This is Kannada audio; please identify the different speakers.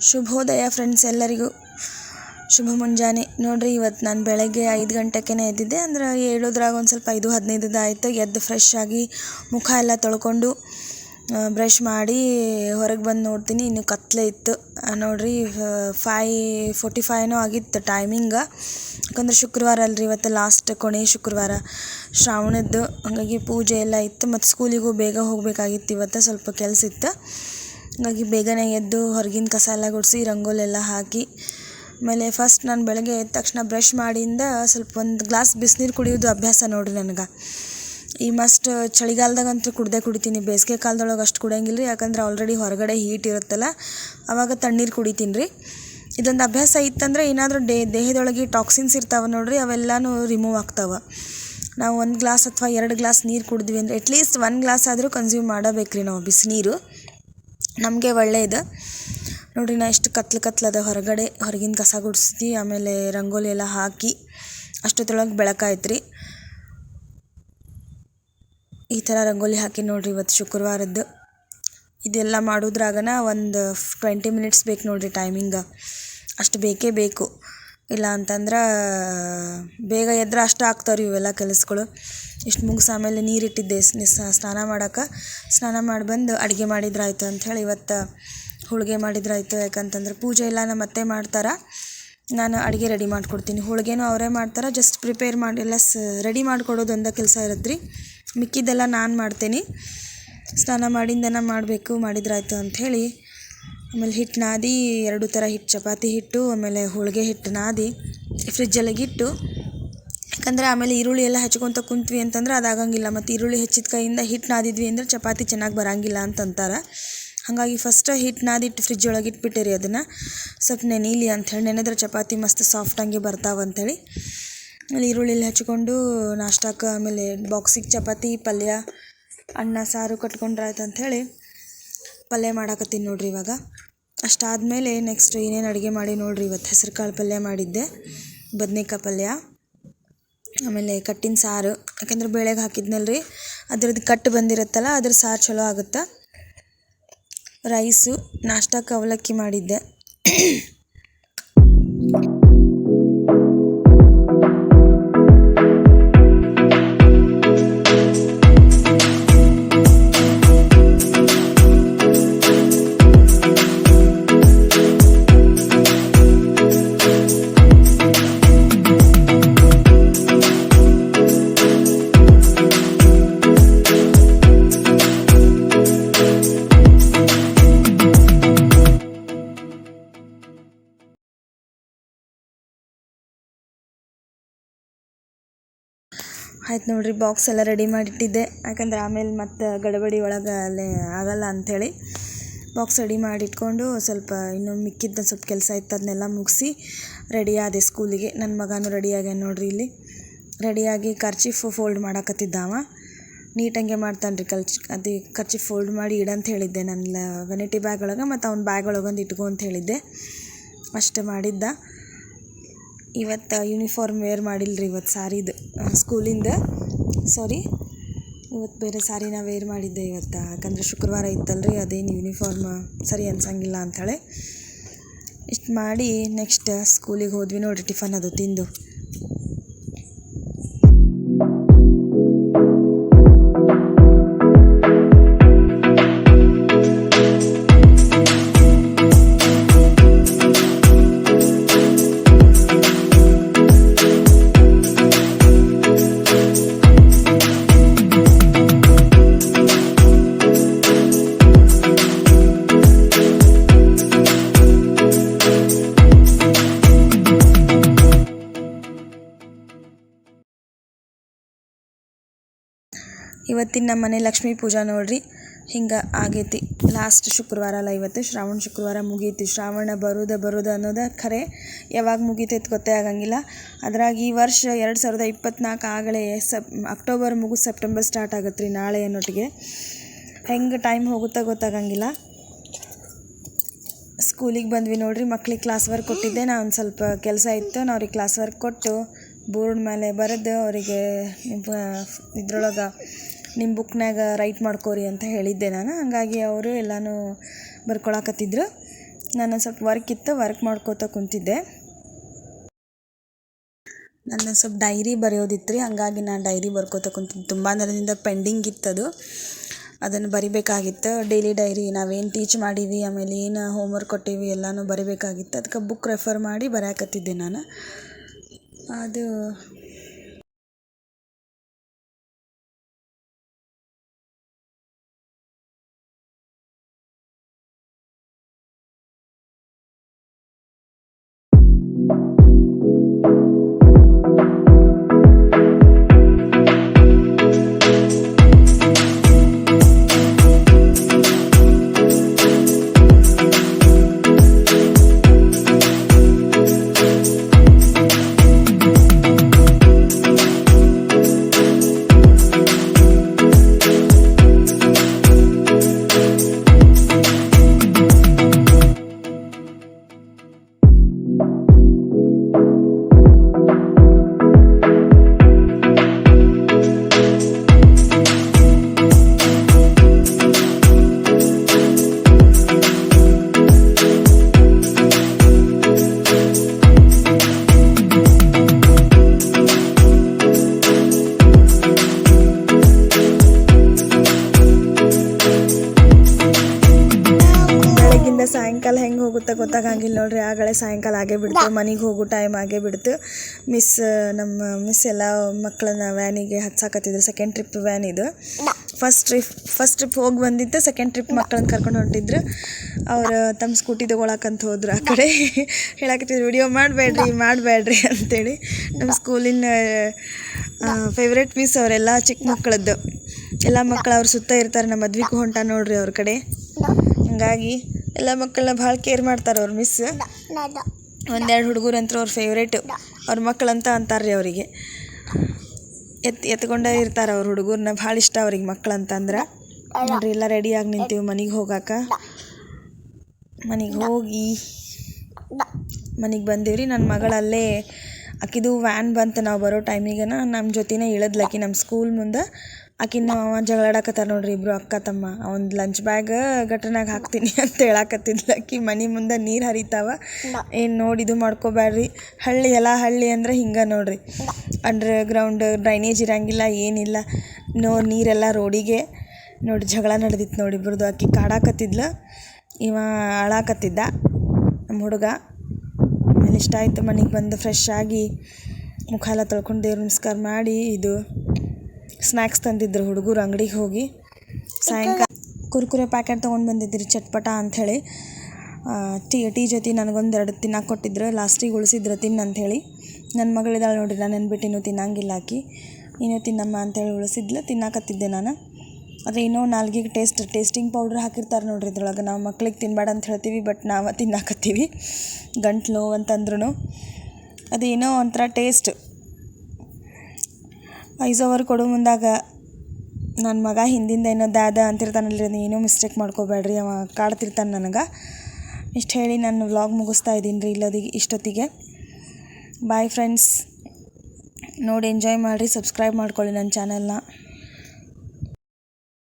Speaker 1: ಶುಭೋದಯ ಫ್ರೆಂಡ್ಸ್ ಎಲ್ಲರಿಗೂ. ಶುಭ ಮುಂಜಾನೆ. ನೋಡಿರಿ ಇವತ್ತು ನಾನು ಬೆಳಗ್ಗೆ ಐದು ಗಂಟೆಗೆ ಎದ್ದಿದ್ದೆ. ಅಂದ್ರೆ ಏಳೋದ್ರಾಗ ಒಂದು ಸ್ವಲ್ಪ ಐದು ಹದಿನೈದು ಆಯಿತು. ಎದ್ದು ಫ್ರೆಶ್ ಆಗಿ ಮುಖ ಎಲ್ಲ ತೊಳ್ಕೊಂಡು ಬ್ರಷ್ ಮಾಡಿ ಹೊರಗೆ ಬಂದು ನೋಡ್ತೀನಿ. ಇನ್ನು ಕತ್ಲೆ ಇತ್ತು. ನೋಡಿರಿ ಫೈ ಫೋರ್ಟಿ ಫೈವ್ನೂ ಆಗಿತ್ತು ಟೈಮಿಂಗ ಯಾಕಂದ್ರೆ ಶುಕ್ರವಾರ ಅಲ್ರಿ, ಇವತ್ತು ಲಾಸ್ಟ್ ಕೊನೆ ಶುಕ್ರವಾರ ಶ್ರಾವಣದ್ದು. ಹಾಗಾಗಿ ಪೂಜೆ ಎಲ್ಲ ಇತ್ತು. ಮತ್ತು ಸ್ಕೂಲಿಗೂ ಬೇಗ ಹೋಗಬೇಕಾಗಿತ್ತು. ಇವತ್ತು ಸ್ವಲ್ಪ ಕೆಲಸ ಇತ್ತು. ಹಾಗಾಗಿ ಬೇಗನೆ ಎದ್ದು ಹೊರಗಿನ ಕಸ ಎಲ್ಲ ಗುಡಿಸಿ ರಂಗೋಲಿ ಎಲ್ಲ ಹಾಕಿ, ಆಮೇಲೆ ಫಸ್ಟ್ ನಾನು ಬೆಳಗ್ಗೆ ಎದ್ದ ತಕ್ಷಣ ಬ್ರಷ್ ಮಾಡಿಂದ ಸ್ವಲ್ಪ ಒಂದು ಗ್ಲಾಸ್ ಬಿಸಿನೀರು ಕುಡಿಯೋದು ಅಭ್ಯಾಸ ನೋಡಿರಿ ನನಗೆ. ಈ ಮಸ್ಟ್ ಚಳಿಗಾಲದಾಗಂತೂ ಕುಡ್ದೇ ಕುಡಿತೀನಿ, ಬೇಸಿಗೆ ಕಾಲದೊಳಗೆ ಅಷ್ಟು ಕುಡಿಯಂಗಿಲ್ಲ ರೀ ಯಾಕಂದ್ರೆ ಆಲ್ರೆಡಿ ಹೊರಗಡೆ ಹೀಟ್ ಇರುತ್ತಲ್ಲ ಆವಾಗ ತಣ್ಣೀರು ಕುಡಿತೀನಿ ರೀ ಇದೊಂದು ಅಭ್ಯಾಸ ಇತ್ತಂದ್ರೆ ಏನಾದರೂ ಡೇ, ದೇಹದೊಳಗೆ ಟಾಕ್ಸಿನ್ಸ್ ಇರ್ತಾವೆ ನೋಡಿರಿ, ಅವೆಲ್ಲನೂ ರಿಮೂವ್ ಆಗ್ತಾವೆ. ನಾವು ಒಂದು ಗ್ಲಾಸ್ ಅಥವಾ ಎರಡು ಗ್ಲಾಸ್ ನೀರು ಕುಡಿದ್ವಿ ಅಂದರೆ ಅಟ್ಲೀಸ್ಟ್ ಒಂದು ಗ್ಲಾಸ್ ಆದರೂ ಕನ್ಸ್ಯೂಮ್ ಮಾಡಬೇಕು ರೀ ನಾವು ಬಿಸಿನೀರು. ನಮಗೆ ಒಳ್ಳೆಯದು ನೋಡಿರಿ ನಾ ಎಷ್ಟು ಕತ್ಲು ಕತ್ಲದ ಹೊರಗಡೆ, ಹೊರಗಿನ ಕಸ ಗುಡಿಸ್ತಿ ಆಮೇಲೆ ರಂಗೋಲಿ ಎಲ್ಲ ಹಾಕಿ ಅಷ್ಟೊತ್ತೊಳಗೆ ಬೆಳಕಾಯ್ತು ರೀ ಈ ಥರ ರಂಗೋಲಿ ಹಾಕಿ ನೋಡಿರಿ ಇವತ್ತು ಶುಕ್ರವಾರದ್ದು. ಇದೆಲ್ಲ ಮಾಡೋದ್ರಾಗನ ಒಂದು ಟ್ವೆಂಟಿ ಮಿನಿಟ್ಸ್ ಬೇಕು ನೋಡಿರಿ ಟೈಮಿಂಗ ಅಷ್ಟು ಬೇಕೇ ಬೇಕು. ಇಲ್ಲ ಅಂತಂದ್ರೆ, ಬೇಗ ಎದ್ರೆ ಅಷ್ಟು ಆಗ್ತಾವ್ರಿ ಇವೆಲ್ಲ ಕೆಲಸಗಳು. ಇಷ್ಟು ಮುಗಿಸಿ ಆಮೇಲೆ ನೀರಿಟ್ಟಿದ್ದೆ ಸ್ನಾನ ಮಾಡೋಕೆ. ಸ್ನಾನ ಮಾಡಿ ಬಂದು ಅಡುಗೆ ಮಾಡಿದ್ರಾಯ್ತು ಅಂಥೇಳಿ ಇವತ್ತು ಹೋಳಿಗೆ ಮಾಡಿದ್ರಾಯ್ತು. ಯಾಕಂತಂದ್ರೆ ಪೂಜೆ ಇಲ್ಲ ನಮ್ಮ ಅತ್ತೆ ಮಾಡ್ತಾರೆ. ನಾನು ಅಡುಗೆ ರೆಡಿ ಮಾಡಿಕೊಡ್ತೀನಿ. ಹೋಳಿಗೆನೂ ಅವರೇ ಮಾಡ್ತಾರೆ. ಜಸ್ಟ್ ಪ್ರಿಪೇರ್ ಮಾಡಿ, ಎಲ್ಲ ಸ್ ರೆಡಿ ಮಾಡಿಕೊಡೋದು ಒಂದೇ ಕೆಲಸ ಇರುತ್ತೆ ರೀ ಮಿಕ್ಕಿದ್ದೆಲ್ಲ ನಾನು ಮಾಡ್ತೀನಿ. ಸ್ನಾನ ಮಾಡಿಂದನ ಮಾಡಬೇಕು, ಮಾಡಿದ್ರಾಯ್ತು ಅಂಥೇಳಿ ಆಮೇಲೆ ಹಿಟ್ಟು ನಾದಿ, ಎರಡು ಥರ ಹಿಟ್ಟು ಚಪಾತಿ ಹಿಟ್ಟು, ಆಮೇಲೆ ಹೋಳಿಗೆ ಹಿಟ್ಟು ನಾದಿ ಫ್ರಿಜ್ಜೊಳಗಿಟ್ಟು ಯಾಕಂದರೆ ಆಮೇಲೆ ಈರುಳ್ಳಿ ಎಲ್ಲ ಹಚ್ಕೊತ ಕುಂತ್ವಿ ಅಂತಂದ್ರೆ ಅದು ಆಗಂಗಿಲ್ಲ ಮತ್ತು ಈರುಳ್ಳಿ ಹೆಚ್ಚಿದ ಕೈಯಿಂದ ಹಿಟ್ಟು ನಾದಿದ್ವಿ ಅಂದ್ರೆ ಚಪಾತಿ ಚೆನ್ನಾಗಿ ಬರಂಗಿಲ್ಲ ಅಂತ ಅಂತಾರೆ ಹಾಗಾಗಿ ಫಸ್ಟ್ ಹಿಟ್ಟು ನಾದಿಟ್ಟು ಫ್ರಿಜ್ ಒಳಗೆ ಇಟ್ಬಿಟ್ಟೆ ರೀ ಅದನ್ನು. ಸ್ವಲ್ಪ ನೆನೀಲಿ ಅಂಥೇಳಿ ನೆನೆದ್ರೆ ಚಪಾತಿ ಮಸ್ತ್ ಸಾಫ್ಟಾಗಿ ಬರ್ತಾವೆ ಅಂಥೇಳಿ ಆಮೇಲೆ ಈರುಳ್ಳಿ ಹಚ್ಕೊಂಡು ನಾಷ್ಟಕ್ಕೆ ಆಮೇಲೆ ಬಾಕ್ಸಿಗೆ ಚಪಾತಿ, ಪಲ್ಯ, ಅನ್ನ, ಸಾರು ಕಟ್ಕೊಂಡ್ರಾಯ್ತು ಅಂಥೇಳಿ ಪಲ್ಯ ಮಾಡಾಕತ್ತೀನಿ ನೋಡಿರಿ ಇವಾಗ. ಅಷ್ಟಾದಮೇಲೆ ನೆಕ್ಸ್ಟ್ ಏನೇನು ಅಡುಗೆ ಮಾಡಿ ನೋಡಿರಿ ಇವತ್ತು. ಹೆಸರು ಕಾಳು ಪಲ್ಯ ಮಾಡಿದ್ದೆ, ಬದ್ನೆಕಾಯಿ ಪಲ್ಯ, ಆಮೇಲೆ ಕಟ್ಟಿನ ಸಾರು. ಯಾಕಂದ್ರೆ ಬೇಳೆಗೆ ಹಾಕಿದ್ನಲ್ಲ ರೀ ಅದ್ರದ್ದು ಕಟ್ಟು ಬಂದಿರುತ್ತಲ್ಲ, ಅದ್ರ ಸಾರು ಚಲೋ ಆಗುತ್ತೆ? ರೈಸು ನಾಷ್ಟಕ್ಕೆ ಅವಲಕ್ಕಿ ಮಾಡಿದ್ದೆ. ಆಯ್ತು ನೋಡಿರಿ ಬಾಕ್ಸ್ ಎಲ್ಲ ರೆಡಿ ಮಾಡಿಟ್ಟಿದ್ದೆ. ಯಾಕಂದ್ರೆ ಆಮೇಲೆ ಮತ್ತೆ ಗಡಬಡಿ ಒಳಗೆ ಅಲ್ಲೇ ಆಗಲ್ಲ ಅಂಥೇಳಿ ಬಾಕ್ಸ್ ರೆಡಿ ಮಾಡಿಟ್ಕೊಂಡು ಸ್ವಲ್ಪ ಇನ್ನೂ ಮಿಕ್ಕಿದ್ದ ಸ್ವಲ್ಪ ಕೆಲಸ ಇತ್ತು ಅದನ್ನೆಲ್ಲ ಮುಗಿಸಿ ರೆಡಿ ಆದೆ ಸ್ಕೂಲಿಗೆ ನನ್ನ ಮಗನೂ ರೆಡಿ ಆಗ್ಯಾನ ನೋಡಿರಿ ಇಲ್ಲಿ. ರೆಡಿಯಾಗಿ ಖರ್ಚಿಫ್ ಫೋಲ್ಡ್ ಮಾಡಾಕತ್ತಿದ್ದಾವ ನೀಟಂಗೆ ಮಾಡ್ತಾನೆ ರೀ ಕಲ್ಚ್, ಅದು ಖರ್ಚಿ ಫೋಲ್ಡ್ ಮಾಡಿ ಇಡಂತ ಹೇಳಿದ್ದೆ ನನ್ನ ವೆನಿಟಿ ಬ್ಯಾಗ್ ಒಳಗೆ, ಮತ್ತು ಅವ್ನ ಬ್ಯಾಗ್ ಒಳಗೊಂದು ಇಟ್ಕೊ ಅಂತ ಹೇಳಿದ್ದೆ. ಅಷ್ಟು ಮಾಡಿದ್ದ. ಇವತ್ತು ಯೂನಿಫಾರ್ಮ್ ವೇರ್ ರೀ ಇವತ್ತು ಸಾರಿದು ಸ್ಕೂಲಿಂದ ಸಾರಿ ಇವತ್ತು ಬೇರೆ ಸಾರಿನ ವೇರ್ ಮಾಡಿದ್ದೆ ಇವತ್ತು. ಯಾಕಂದರೆ ಶುಕ್ರವಾರ ಇತ್ತಲ್ರಿ, ಅದೇನು ಯೂನಿಫಾರ್ಮ್ ಸರಿ ಅನ್ಸಂಗಿಲ್ಲ ಅಂಥೇಳಿ ಇಷ್ಟು ಮಾಡಿ ನೆಕ್ಸ್ಟ್ ಸ್ಕೂಲಿಗೆ ಹೋದ್ವಿ ನೋಡಿರಿ ಟಿಫನ್ ಅದು ತಿಂದು. ಇವತ್ತಿನ ನಮ್ಮ ಮನೆ ಲಕ್ಷ್ಮೀ ಪೂಜಾ ನೋಡ್ರಿ, ಹಿಂಗೆ ಆಗೈತಿ. ಲಾಸ್ಟ್ ಶುಕ್ರವಾರ ಅಲ್ಲ, ಇವತ್ತು ಶ್ರಾವಣ ಶುಕ್ರವಾರ ಮುಗೀತಿ. ಶ್ರಾವಣ ಬರುದ ಬರೋದ ಅನ್ನೋದ ಖರೆ, ಯಾವಾಗ ಮುಗೀತೈತೆ ಗೊತ್ತೇ ಆಗಂಗಿಲ್ಲ. ಅದ್ರಾಗ ಈ ವರ್ಷ ಎರಡು ಸಾವಿರದ ಇಪ್ಪತ್ನಾಲ್ಕು ಆಗಲೇ ಸಪ್, ಅಕ್ಟೋಬರ್ ಮುಗಿದು ಸೆಪ್ಟೆಂಬರ್ ಸ್ಟಾರ್ಟ್ ಆಗುತ್ತೆ ರೀ ನಾಳೆ ಅನ್ನೋಟಿಗೆ. ಹೆಂಗೆ ಟೈಮ್ ಹೋಗುತ್ತೋ ಗೊತ್ತಾಗಂಗಿಲ್ಲ. ಸ್ಕೂಲಿಗೆ ಬಂದ್ವಿ ನೋಡ್ರಿ, ಮಕ್ಳಿಗೆ ಕ್ಲಾಸ್ ವರ್ಕ್ ಕೊಟ್ಟಿದ್ದೆ. ನಾ ಒಂದು ಸ್ವಲ್ಪ ಕೆಲಸ ಇತ್ತು ನಾವು ಅವ್ರಿಗೆ ಕ್ಲಾಸ್ ವರ್ಕ್ ಕೊಟ್ಟು ಬೋರ್ಡ್ ಮೇಲೆ ಬರೆದು ಅವರಿಗೆ ಇದ್ರೊಳಗೆ ನಿಮ್ಮ ಬುಕ್ನಾಗ ರೈಟ್ ಮಾಡ್ಕೋರಿ ಅಂತ ಹೇಳಿದ್ದೆ ನಾನು. ಹಾಗಾಗಿ ಅವರು ಎಲ್ಲನೂ ಬರ್ಕೊಳಕತ್ತಿದ್ರು. ನಾನು ಸ್ವಲ್ಪ ವರ್ಕ್ ಇತ್ತು, ವರ್ಕ್ ಮಾಡ್ಕೋತ ಕುಂತಿದ್ದೆ. ನನ್ನ ಸ್ವಲ್ಪ ಡೈರಿ ಬರೆಯೋದಿತ್ತು ರೀ ಹಾಗಾಗಿ ನಾನು ಡೈರಿ ಬರ್ಕೋತ ಕುಂತಿದ್ದೆ. ತುಂಬ ದಿನದಿಂದ ಪೆಂಡಿಂಗ್ ಇತ್ತದು ಅದನ್ನು ಬರಿಬೇಕಾಗಿತ್ತು. ಡೈಲಿ ಡೈರಿ, ನಾವೇನು ಟೀಚ್ ಮಾಡೀವಿ ಆಮೇಲೆ ಏನು ಹೋಮ್ವರ್ಕ್ ಕೊಟ್ಟೀವಿ ಎಲ್ಲನೂ ಬರಿಬೇಕಾಗಿತ್ತು. ಅದಕ್ಕೆ ಬುಕ್ ರೆಫರ್ ಮಾಡಿ ಬರೆಯಕತ್ತಿದ್ದೆ ನಾನು. ಅದು ಹೋಗುತ್ತೆ ಗೊತ್ತಾಗಂಗಿಲ್ಲ ನೋಡ್ರಿ. ಆಗಲೇ ಸಾಯಂಕಾಲ ಆಗೇ ಬಿಡ್ತು, ಮನೆಗೆ ಹೋಗೋ ಟೈಮ್ ಆಗೇ ಬಿಡ್ತು. ಮಿಸ್ ನಮ್ಮ ಮಿಸ್ ಎಲ್ಲ ಮಕ್ಕಳನ್ನ ವ್ಯಾನಿಗೆ ಹತ್ಸಾಕತ್ತಿದ್ರು ಸೆಕೆಂಡ್ ಟ್ರಿಪ್ ವ್ಯಾನ್ ಇದು. ಫಸ್ಟ್ ಟ್ರಿಪ್ ಫಸ್ಟ್ ಟ್ರಿಪ್ ಹೋಗಿ ಬಂದಿತ್ತು ಸೆಕೆಂಡ್ ಟ್ರಿಪ್ ಮಕ್ಕಳನ್ನ ಕರ್ಕೊಂಡು ಹೊಂಟಿದ್ರು. ಅವರು ತಮ್ಮ ಸ್ಕೂಟಿ ತಗೊಳಕಂತ ಹೋದ್ರು ಆ ಕಡೆ. ಹೇಳಾಕತ್ತಿದ್ರು, ವಿಡಿಯೋ ಮಾಡಬೇಡ್ರಿ ಮಾಡಬೇಡ್ರಿ ಅಂತೇಳಿ. ನಮ್ಮ ಸ್ಕೂಲಿನ ಫೇವ್ರೆಟ್ ಮಿಸ್ ಅವರೆಲ್ಲ ಚಿಕ್ಕ ಮಕ್ಕಳದ್ದು ಎಲ್ಲ ಮಕ್ಕಳು ಅವ್ರ ಸುತ್ತ ಇರ್ತಾರೆ ನಮ್ಮ ಮದ್ವಿಗೂ ಹೊಂಟ ನೋಡ್ರಿ ಅವ್ರ ಕಡೆ. ಹಂಗಾಗಿ ಎಲ್ಲ ಮಕ್ಕಳನ್ನ ಭಾಳ ಕೇರ್ ಮಾಡ್ತಾರೆ ಅವ್ರ ಮಿಸ್ ಒಂದೆರಡು ಹುಡುಗರು ಅಂತ ಅವ್ರ ಫೇವ್ರೇಟ್ ಅವ್ರ ಮಕ್ಕಳಂತ ಅಂತಾರೆ ರೀ ಅವರಿಗೆ. ಎತ್ ಎತ್ಕೊಂಡೇ ಇರ್ತಾರೆ ಅವ್ರ ಹುಡುಗರನ್ನ ಭಾಳ ಇಷ್ಟ ಅವ್ರಿಗೆ ಮಕ್ಕಳಂತಂದ್ರೆ ನೋಡ್ರಿ ಎಲ್ಲ ರೆಡಿಯಾಗಿ ನಿಂತೀವಿ ಮನೆಗೆ ಹೋಗಾಕ. ಮನೆಗೆ ಹೋಗಿ ಮನೆಗೆ ಬಂದೀವಿ ನನ್ನ ಮಗಳಲ್ಲೇ ಆಕಿದು ವ್ಯಾನ್ ಬಂತು, ನಾವು ಬರೋ ಟೈಮಿಗೆನ ನಮ್ಮ ಜೊತೆನೇ ಆಕಿ ನಮ್ಮ ಸ್ಕೂಲ್ ಮುಂದೆ. ಆಕಿನ ಅವ ಜಗಳಾಡಕತ್ತಾರ ನೋಡ್ರಿ ಇಬ್ರು ಅಕ್ಕ, ತಮ್ಮ. ಅವ್ನ ಲಂಚ್ ಬ್ಯಾಗ್ ಗಟರ್ನಾಗ ಹಾಕ್ತೀನಿ ಅಂತ ಹೇಳಾಕತ್ತಿದ್ಲು ಆಕಿ. ಮನೆ ಮುಂದೆ ನೀರು ಹರಿತಾವ. ಏನು ನೋಡಿ ಇದು ಮಾಡ್ಕೋಬ್ಯಾಡ್ರಿ. ಹಳ್ಳಿ ಎಲ್ಲ ಹಳ್ಳಿ ಅಂದ್ರೆ ಹಿಂಗೆ ನೋಡ್ರಿ. ಅಂಡರ್ ಗ್ರೌಂಡ್ ಡ್ರೈನೇಜ್ ಇರಂಗಿಲ್ಲ, ಏನಿಲ್ಲ. ನೋ ನೀರೆಲ್ಲ ರೋಡಿಗೆ. ನೋಡಿ ಜಗಳ ನಡೆದಿತ್ತು ನೋಡಿ ಇಬ್ರದ್ದು ಆಕಿ ಕಾಡಾಕತ್ತಿದ್ಲ. ಇವ ಅಳಾಕತ್ತಿದ್ದ. ನಮ್ಮ ಹುಡುಗ. ಇಷ್ಟ ಆಯಿತು ಮನೆಗೆ ಬಂದು ಫ್ರೆಶ್ ಆಗಿ ಮುಖ ಎಲ್ಲ ತೊಳ್ಕೊಂಡು ದೇವ್ರ ನಮಸ್ಕಾರ ಮಾಡಿ ಇದು ಸ್ನ್ಯಾಕ್ಸ್ ತಂದಿದ್ರು ಹುಡುಗರು ಅಂಗಡಿಗೆ ಹೋಗಿ. ಸಾಯಂಕಾಲ ಕುರ್ಕುರೆ ಪ್ಯಾಕೆಟ್ ತೊಗೊಂಡು ಬಂದಿದ್ರಿ ಚಟ್ಪಟ ಅಂಥೇಳಿ. ಟೀ ಟೀ ಜೊತೆ ನನಗೊಂದು ಎರಡು ತಿನ್ನಕ್ಕೆ ಕೊಟ್ಟಿದ್ರು ಲಾಸ್ಟಿಗೆ ಉಳಿಸಿದ್ರು ತಿನ್ನ ಅಂಥೇಳಿ. ನನ್ನ ಮಗಳಿದ್ದಾಳೆ ನೋಡಿರಿ, ನಾನು ಬಿಟ್ಟು ಇನ್ನೂ ತಿನ್ನಂಗಿಲ್ಲ ಆಕಿ. ಇನ್ನೂ ತಿನ್ನಮ್ಮ ಅಂತೇಳಿ ಉಳಿಸಿದ್ಲು, ತಿನ್ನಾಕತ್ತಿದ್ದೆ ನಾನು. ಇನ್ನೂ ನಾಲ್ಗಿಗೆ ಟೇಸ್ಟ್, ಟೇಸ್ಟಿಂಗ್ ಪೌಡ್ರ್ ಹಾಕಿರ್ತಾರೆ ನೋಡ್ರಿ ಇದ್ರೊಳಗೆ. ನಾವು ಮಕ್ಳಿಗೆ ತಿನ್ಬೇಡ ಅಂತ ಹೇಳ್ತೀವಿ, ಬಟ್ ನಾವು ತಿನ್ನಾಕತ್ತೀವಿ. ಗಂಟ್ಲು ನೋವು ಅಂತಂದ್ರೂ ಅದೇನೋ ಒಂಥರ ಟೇಸ್ಟ್. ಐಸ್ ಓವರ್ ಕೊಡೋ ಮುಂದಾಗ ನನ್ನ ಮಗ ಹಿಂದಿಂದ ಏನೋ ದಾದ ಅಂತಿರ್ತಾನಲ್ರಿ ಅದು ಏನೋ ಮಿಸ್ಟೇಕ್ ಮಾಡ್ಕೋಬೇಡ್ರಿ, ಅವ ಕಾಡ್ತಿರ್ತಾನೆ ನನಗೆ. ಇಷ್ಟು ಹೇಳಿ ನಾನು ವ್ಲಾಗ್ ಮುಗಿಸ್ತಾ ಇದ್ದೀನಿ ರೀ ಇಲ್ಲದಿಗೆ ಇಷ್ಟೊತ್ತಿಗೆ. ಬಾಯ್ ಫ್ರೆಂಡ್ಸ್ ನೋಡಿ ಎಂಜಾಯ್ ಮಾಡಿರಿ ಸಬ್ಸ್ಕ್ರೈಬ್ ಮಾಡ್ಕೊಳ್ಳಿ ನನ್ನ ಚಾನಲ್ನ